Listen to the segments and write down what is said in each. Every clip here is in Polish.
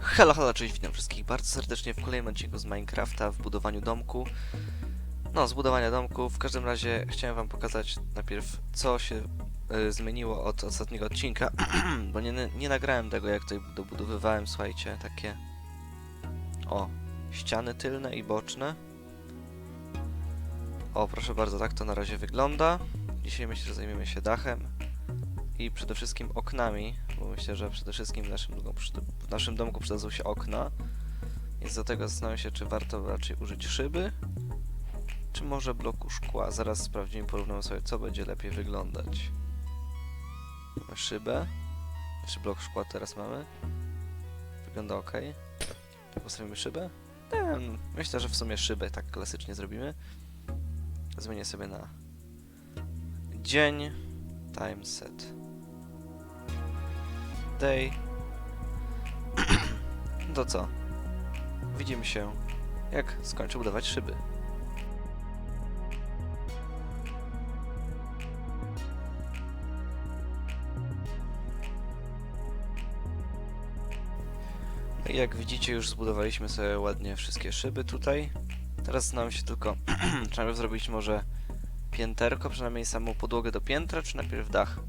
Halo, halo, cześć, witam wszystkich bardzo serdecznie w kolejnym odcinku z Minecrafta w budowaniu domku. No, z budowania domku. W każdym razie chciałem wam pokazać najpierw, co się y, zmieniło od ostatniego odcinka, bo nie, nie nagrałem tego, jak tutaj dobudowywałem, słuchajcie, takie... O, ściany tylne i boczne. O, proszę bardzo, tak to na razie wygląda. Dzisiaj myślę, że zajmiemy się dachem i przede wszystkim oknami, bo myślę, że przede wszystkim w naszym, w naszym domku przydadzą się okna. Więc do tego zastanawiam się, czy warto raczej użyć szyby, czy może bloku szkła. Zaraz sprawdzimy, porównamy sobie, co będzie lepiej wyglądać. Mamy szybę, czy blok szkła teraz mamy. Wygląda ok. Postawimy szybę? Nie wiem, myślę, że w sumie szybę tak klasycznie zrobimy. Zmienię sobie na dzień, time set day. To co? Widzimy się, jak skończę budować szyby. Jak widzicie, już zbudowaliśmy sobie ładnie wszystkie szyby tutaj. Teraz nam się tylko, trzeba by zrobić może pięterko, przynajmniej samą podłogę do piętra, czy najpierw dach?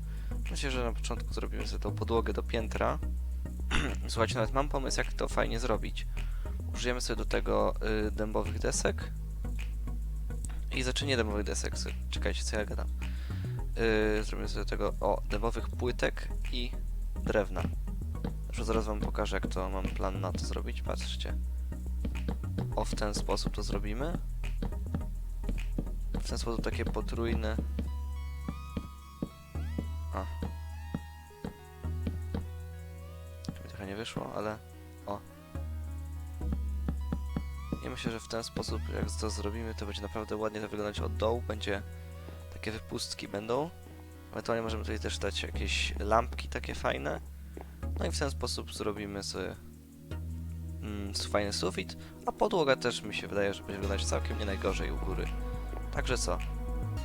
Myślę, że na początku zrobimy sobie tą podłogę do piętra. Słuchajcie, nawet mam pomysł, jak to fajnie zrobić. Użyjemy sobie do tego y, dębowych desek. I nie dębowych desek, czekajcie, co ja gadam. Y, zrobimy sobie do tego, o, dębowych płytek i drewna. Zresztą zaraz wam pokażę, jak to mam plan na to zrobić, patrzcie. O, w ten sposób to zrobimy. W ten sposób takie potrójne a. Mi trochę nie wyszło, ale... O. I myślę, że w ten sposób, jak to zrobimy, to będzie naprawdę ładnie to wyglądać od dołu. Będzie... Takie wypustki będą. Ewentualnie możemy tutaj też dać jakieś lampki takie fajne. No i w ten sposób zrobimy sobie mm, fajny sufit, a podłoga też mi się wydaje, że będzie wyglądać całkiem nie najgorzej u góry. Także co?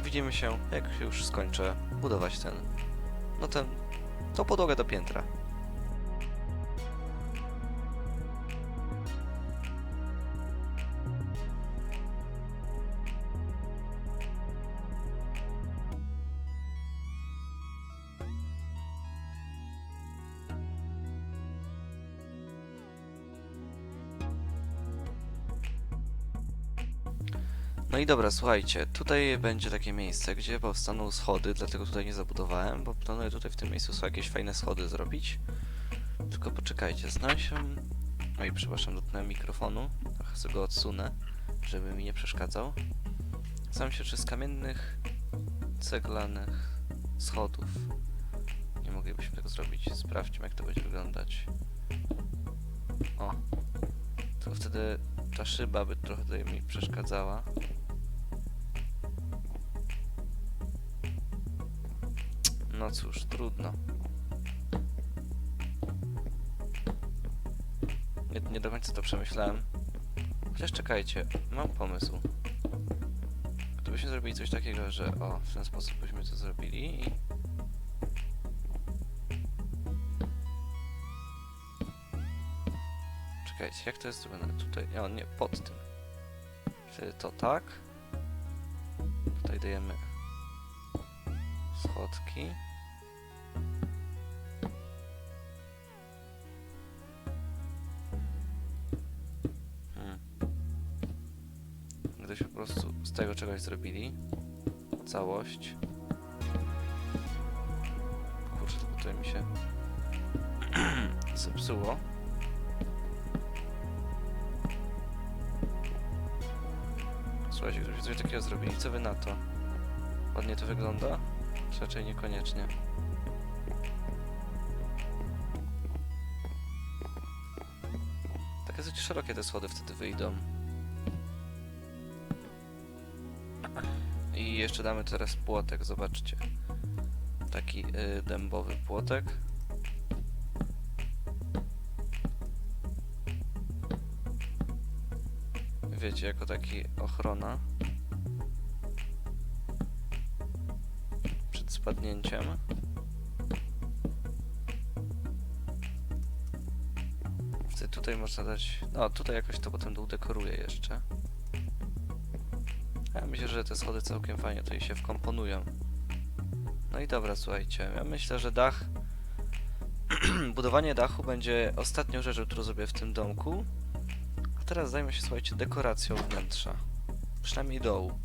Widzimy się, jak już skończę budować ten no ten, tą podłogę do piętra. Dobra, słuchajcie, tutaj będzie takie miejsce, gdzie powstaną schody, dlatego tutaj nie zabudowałem, bo planuję tutaj w tym miejscu sobie jakieś fajne schody zrobić. Tylko poczekajcie, znalazłem... Oj, przepraszam, dotknąłem mikrofonu, trochę sobie go odsunę, żeby mi nie przeszkadzał. Zastanawiam się, czy z kamiennych, ceglanych schodów nie moglibyśmy tego zrobić. Sprawdźmy, jak to będzie wyglądać. O, to wtedy ta szyba by trochę tutaj mi przeszkadzała. No cóż, trudno. Nie, nie do końca to przemyślałem. Chociaż czekajcie, mam pomysł. Gdybyśmy zrobili coś takiego, że o, w ten sposób byśmy to zrobili i... Czekajcie, jak to jest zrobione tutaj? O, nie, pod tym. Wtedy to tak. Tutaj dajemy schodki. Czegoś zrobili całość. Kurczę, tutaj mi się zepsuło. Słuchajcie, gdybyśmy coś takiego zrobili, co wy na to? Ładnie to wygląda? Czy raczej niekoniecznie? Takie dość szerokie te schody wtedy wyjdą. I jeszcze damy teraz płotek, zobaczcie. Taki y, dębowy płotek. wiecie, jako taki ochrona. Przed spadnięciem. Tutaj, można dać... No, tutaj jakoś to potem udekoruję jeszcze. Ja myślę, że te schody całkiem fajnie tutaj się wkomponują. No i dobra, słuchajcie, ja myślę, że dach... Budowanie dachu będzie ostatnią rzeczą, którą zrobię w tym domku. A teraz zajmę się, słuchajcie, dekoracją wnętrza. Przynajmniej dołu.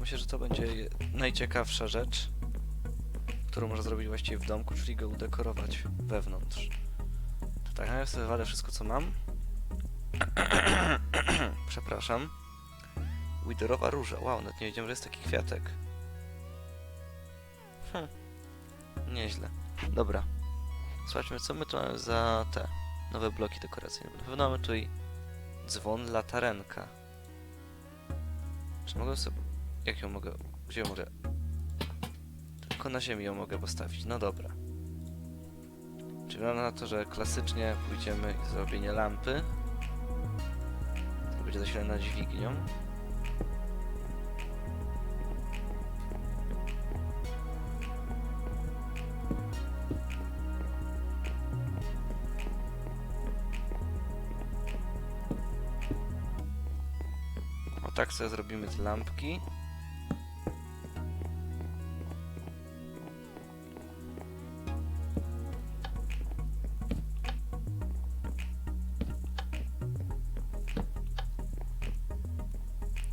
Myślę, że to będzie najciekawsza rzecz, którą można zrobić właściwie w domku, czyli go udekorować wewnątrz. To tak, ja sobie wywalę wszystko, co mam. Przepraszam. Widerowa róża. Wow, nawet nie wiedziałem, że jest taki kwiatek. Hm. Nieźle. Dobra. Zobaczmy, co my tu mamy za te nowe bloki dekoracyjne. Na pewno mamy tutaj dzwon, latarenka. Czy mogę sobie... Jak ją mogę... Gdzie ją mogę... Tylko na ziemi ją mogę postawić. No dobra. Czyli wygląda na to, że klasycznie pójdziemy i zrobienie lampy. To będzie zasilana dźwignią. Sobie zrobimy te lampki.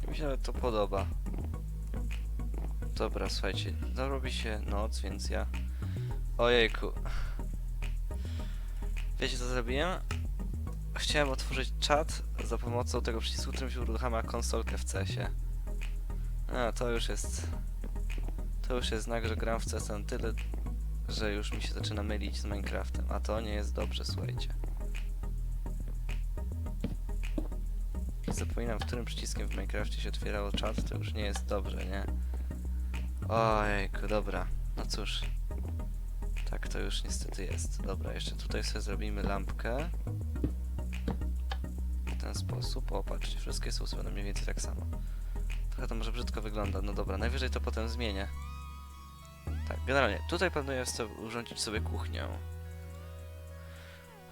Mi się to podoba. Dobra, słuchajcie, zrobi się noc, więc ja... Ojejku. Wiecie co zrobiłem? Chciałem otworzyć czat za pomocą tego przycisku, którym się uruchamia konsolkę w CS-ie. A, to już jest... To już jest znak, że gram w CS na tyle, że już mi się zaczyna mylić z Minecraftem. A to nie jest dobrze, słuchajcie. Zapominam, którym przyciskiem w Minecrafcie się otwierało czat, to już nie jest dobrze, nie? Ojejku, dobra. No cóż. Tak to już niestety jest. Dobra, jeszcze tutaj sobie zrobimy lampkę. Ten sposób. O, patrzcie, wszystkie są ustawione mniej więcej tak samo. Trochę to może brzydko wygląda. No dobra, najwyżej to potem zmienię. Tak, generalnie, tutaj planuję urządzić sobie kuchnię.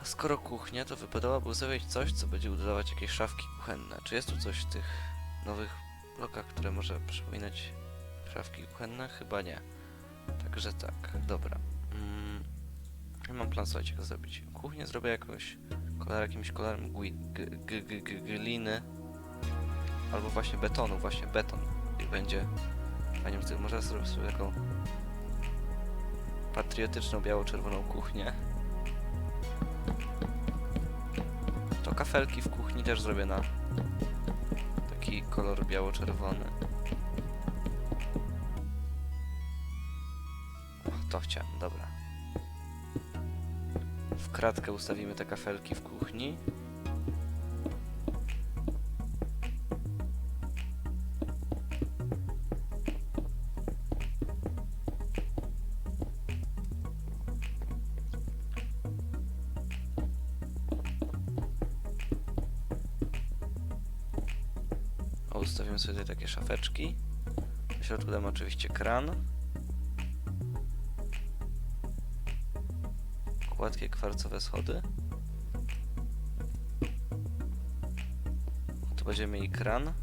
A skoro kuchnia, to wypadałoby ustawić coś, co będzie dodawać jakieś szafki kuchenne. Czy jest tu coś w tych nowych blokach, które może przypominać szafki kuchenne? Chyba nie. Także tak, dobra. Mm, ja mam plan, słuchajcie, jak zrobić. Kuchnię zrobię jakoś kolor, jakimś kolorem gliny albo właśnie betonu, właśnie beton. I będzie fajnie, wtedy można zrobić sobie taką patriotyczną biało-czerwoną kuchnię. To kafelki w kuchni też zrobię na taki kolor biało-czerwony. To chciałem, dobra. Kratkę ustawimy te kafelki w kuchni. O, ustawimy sobie tutaj takie szafeczki. W środku damy oczywiście kran. Gładkie kwarcowe schody. Tu będziemy mieli kran.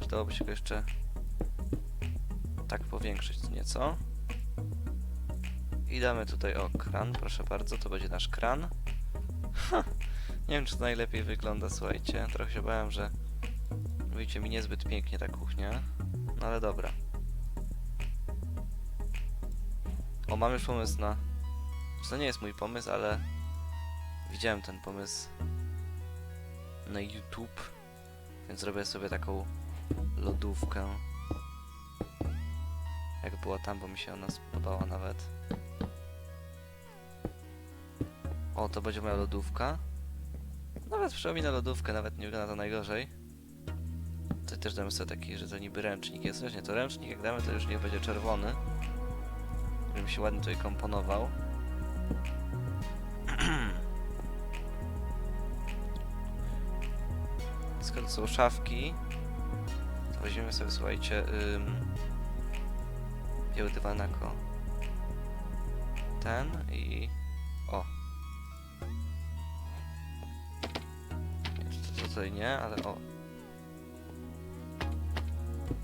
Przydałoby się go jeszcze tak powiększyć nieco. I damy tutaj o kran, proszę bardzo, to będzie nasz kran. Ha, nie wiem czy to najlepiej wygląda, słuchajcie. Trochę się bałem, że Mówicie mi niezbyt pięknie ta kuchnia, no ale dobra. O, mam już pomysł na... To nie jest mój pomysł, ale... Widziałem ten pomysł na YouTube, więc zrobię sobie taką lodówkę. Jak była tam, bo mi się ona spodobała nawet. O, to będzie moja lodówka. Nawet przypomina lodówkę, nawet nie wygląda to najgorzej. Tutaj też damy sobie taki, że to niby ręcznik jest. Właśnie to ręcznik, jak damy, to już niech będzie czerwony. Żebym się ładnie tutaj komponował. Kolei są szafki, to weźmiemy sobie, słuchajcie, ym, biały dywan jako ten i... o. To tutaj nie, ale o.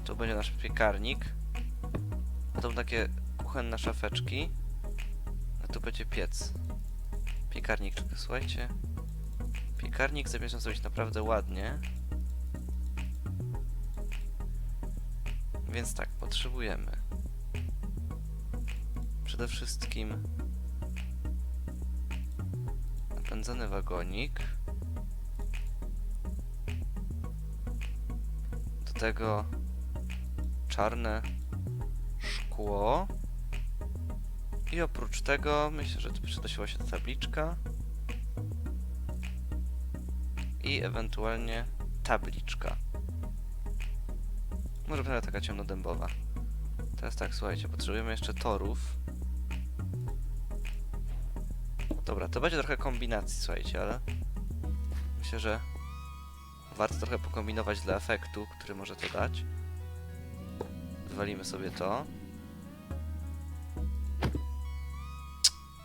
Tu będzie nasz piekarnik. To takie kuchenne szafeczki. Tu będzie piec. Piekarnik, słuchajcie. Piekarnik zamierzam zrobić naprawdę ładnie. Więc tak, potrzebujemy przede wszystkim napędzany wagonik. Do tego czarne szkło. I oprócz tego myślę, że tu przyda się tabliczka. I ewentualnie tabliczka. Może będzie taka ciemnodębowa. Teraz tak, słuchajcie, potrzebujemy jeszcze torów. Dobra, to będzie trochę kombinacji, słuchajcie, ale myślę, że warto trochę pokombinować dla efektu, który może to dać. Wywalimy sobie to.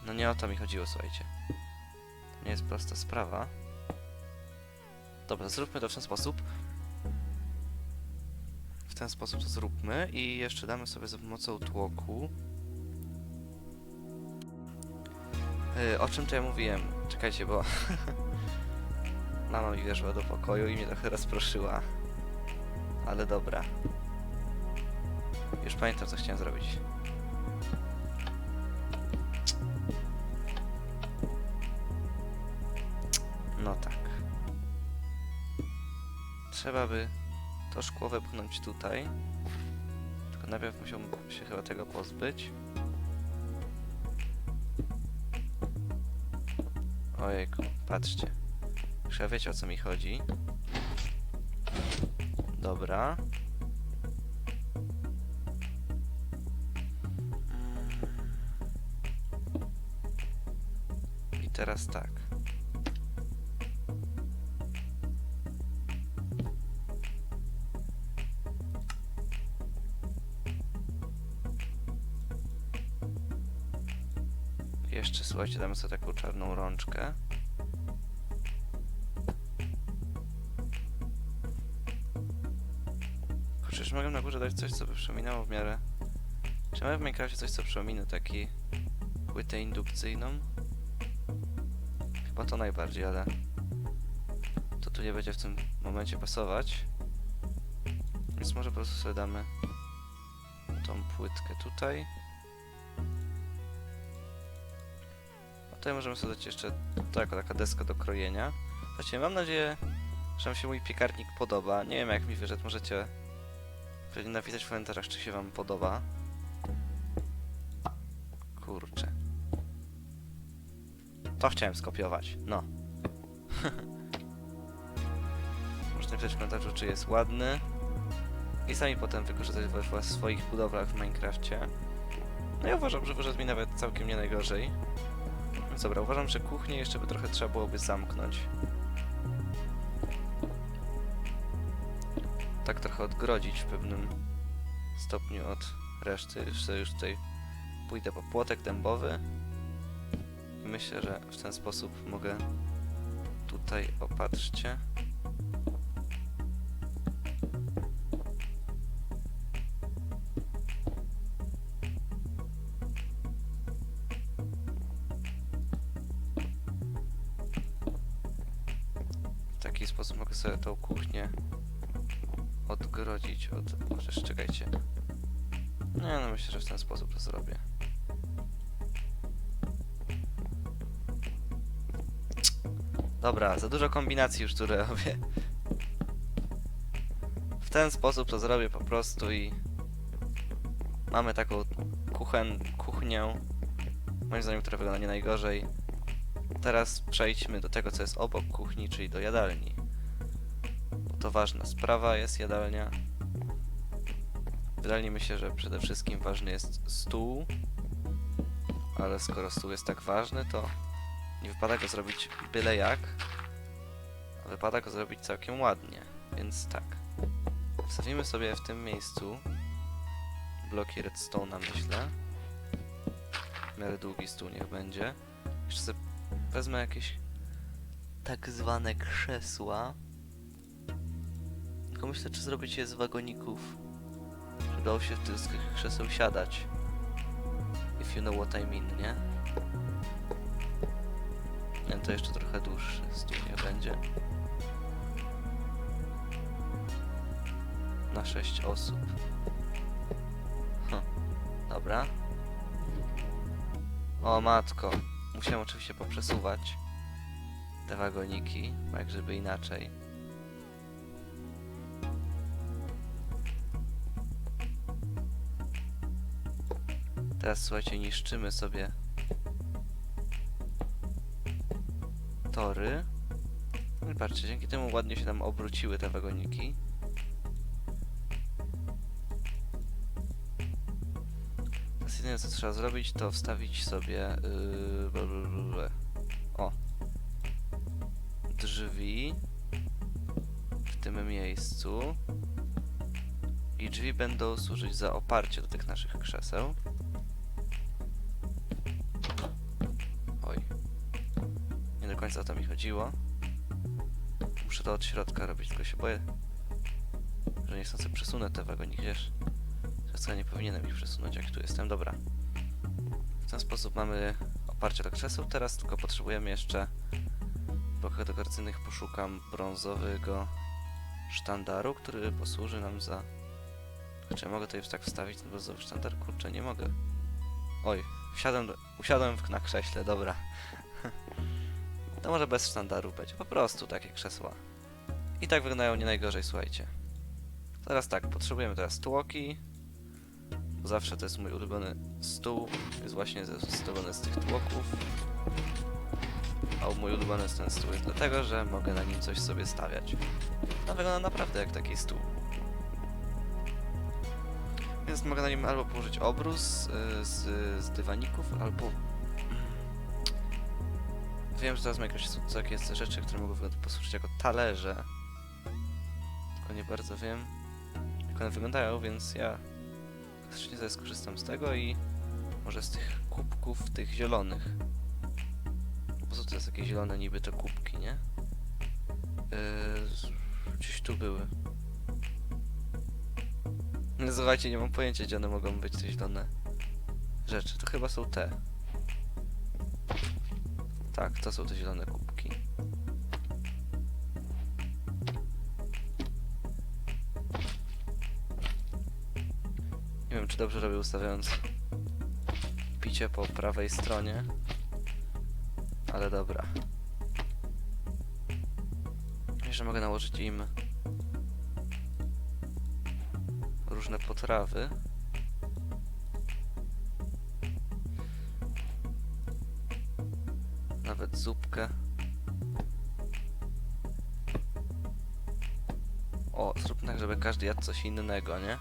No nie o to mi chodziło, słuchajcie. To nie jest prosta sprawa. Dobra, zróbmy to w ten sposób. W ten sposób to zróbmy i jeszcze damy sobie za pomocą tłoku. Yy, o czym to ja mówiłem? Czekajcie, bo mama mi weszła do pokoju i mnie trochę rozproszyła. Ale dobra. Już pamiętam, co chciałem zrobić. Trzeba by to szkło wepchnąć tutaj. Tylko najpierw musiałbym się chyba tego pozbyć. Ojejku, patrzcie. Ja wiecie o co mi chodzi. Dobra. Jeszcze słuchajcie, damy sobie taką czarną rączkę. Chociaż mogę na górze dać coś, co by przypominało w miarę... Czy mamy w Minecrafcie coś, co przypomina taki płytę indukcyjną? Chyba to najbardziej, ale to tu nie będzie w tym momencie pasować. Więc może po prostu sobie damy tą płytkę tutaj. Tutaj możemy sobie dać jeszcze to jako taka deska do krojenia. Słuchajcie, mam nadzieję, że Wam się mój piekarnik podoba. Nie wiem jak mi wyszedł, możecie pewnie napisać w komentarzach, czy się Wam podoba. Kurczę. To chciałem skopiować, no. Można napisać w komentarzu, czy jest ładny. I sami potem wykorzystać w swoich budowlach w Minecrafcie. No ja uważam, że wyszedł mi nawet całkiem nie najgorzej. Dobra, uważam, że kuchnię jeszcze by trochę trzeba byłoby zamknąć. Tak trochę odgrodzić w pewnym stopniu od reszty. Już sobie już tutaj pójdę po płotek dębowy. I myślę, że w ten sposób mogę tutaj, opatrzcie. Dobra, za dużo kombinacji już tu robię. W ten sposób to zrobię po prostu i... Mamy taką kuchen, kuchnię, moim zdaniem, która wygląda nie najgorzej. Teraz przejdźmy do tego, co jest obok kuchni, czyli do jadalni. Bo to ważna sprawa jest jadalnia. Mi się, że przede wszystkim ważny jest stół. Ale skoro stół jest tak ważny, to nie wypada go zrobić byle jak. A wypada go zrobić całkiem ładnie. Więc tak. Wstawimy sobie w tym miejscu bloki redstone'a, myślę. W miarę długi stół niech będzie. Jeszcze wezmę jakieś tak zwane krzesła. Tylko myślę, czy zrobić je z wagoników. Dało się w tych krzeseł siadać. If you know what I mean, nie? Nie, to jeszcze trochę dłuższy stół nie będzie. Na 6 osób. Hm, dobra. O matko. Musiałem oczywiście poprzesuwać te wagoniki, jak żeby inaczej. Teraz słuchajcie, niszczymy sobie tory. No i patrzcie, dzięki temu ładnie się nam obróciły te wagoniki. Teraz jedyne co trzeba zrobić, to wstawić sobie yy, o drzwi w tym miejscu i drzwi będą służyć za oparcie do tych naszych krzeseł. Końca o to mi chodziło. Muszę to od środka robić, tylko się boję, że niechcący przesunę te wagoniki, wiesz. Wcale nie powinienem ich przesunąć, jak tu jestem. Dobra. W ten sposób mamy oparcie do krzeseł. Teraz tylko potrzebujemy jeszcze w blokach dekoracyjnych poszukam brązowego sztandaru, który posłuży nam za... Czy ja mogę tutaj tak wstawić ten brązowy sztandar? Kurczę, nie mogę. Oj, usiadłem w- na krześle, dobra. To może bez sztandaru będzie, po prostu takie krzesła. I tak wyglądają nie najgorzej, słuchajcie. Teraz tak, potrzebujemy teraz tłoki. Zawsze to jest mój ulubiony stół. Jest właśnie zestawiony z tych tłoków. A mój ulubiony jest ten stół jest dlatego, że mogę na nim coś sobie stawiać. No wygląda naprawdę jak taki stół. Więc mogę na nim albo położyć obrus y, z, z dywaników, albo... Wiem, że teraz ma jakieś takie rzeczy, które mogą wyglądać- posłużyć jako talerze. Tylko nie bardzo wiem, jak one wyglądają, więc ja faktycznie sobie skorzystam z tego i może z tych kubków, tych zielonych. Po co to jest takie zielone niby te kubki, nie? Yy, gdzieś tu były. No słuchajcie, nie mam pojęcia gdzie one mogą być, te zielone rzeczy. To chyba są te. Tak, to są te zielone kubki. Nie wiem, czy dobrze robię ustawiając picie po prawej stronie. Ale dobra. Jeszcze mogę nałożyć im różne potrawy. Zupkę. O, zróbmy tak, żeby każdy jadł coś innego, nie?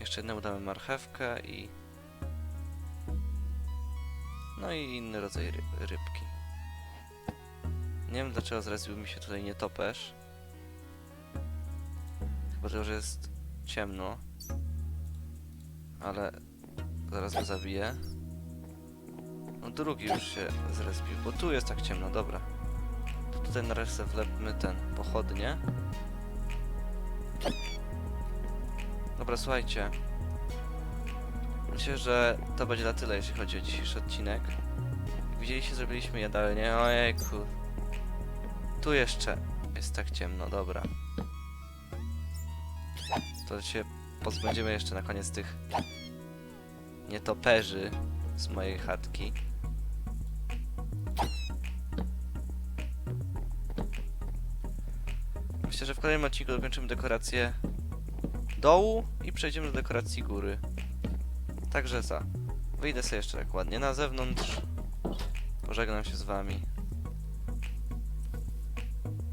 Jeszcze jednemu damy marchewkę i... No i inny rodzaj ry rybki. Nie wiem dlaczego zrespił mi się tutaj nietoperz. Chyba to, że jest ciemno. Ale zaraz go zabiję. No drugi już się zrespił, bo tu jest tak ciemno, dobra. To tutaj na resztę wlepmy ten pochodnie. Dobra, słuchajcie. Myślę, że to będzie na tyle, jeśli chodzi o dzisiejszy odcinek. Widzieliście, zrobiliśmy jadalnię. Ojejku. Tu jeszcze jest tak ciemno, dobra. To się pozbędziemy jeszcze na koniec tych nietoperzy z mojej chatki. Myślę, że w kolejnym odcinku dokończymy dekorację dołu i przejdziemy do dekoracji góry. Także za. Wyjdę sobie jeszcze tak ładnie na zewnątrz. Pożegnam się z wami.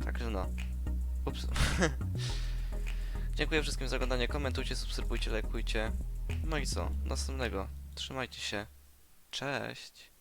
Także no. Ups. Dziękuję wszystkim za oglądanie. Komentujcie, subskrybujcie, lajkujcie. No i co? Następnego. Trzymajcie się. Cześć.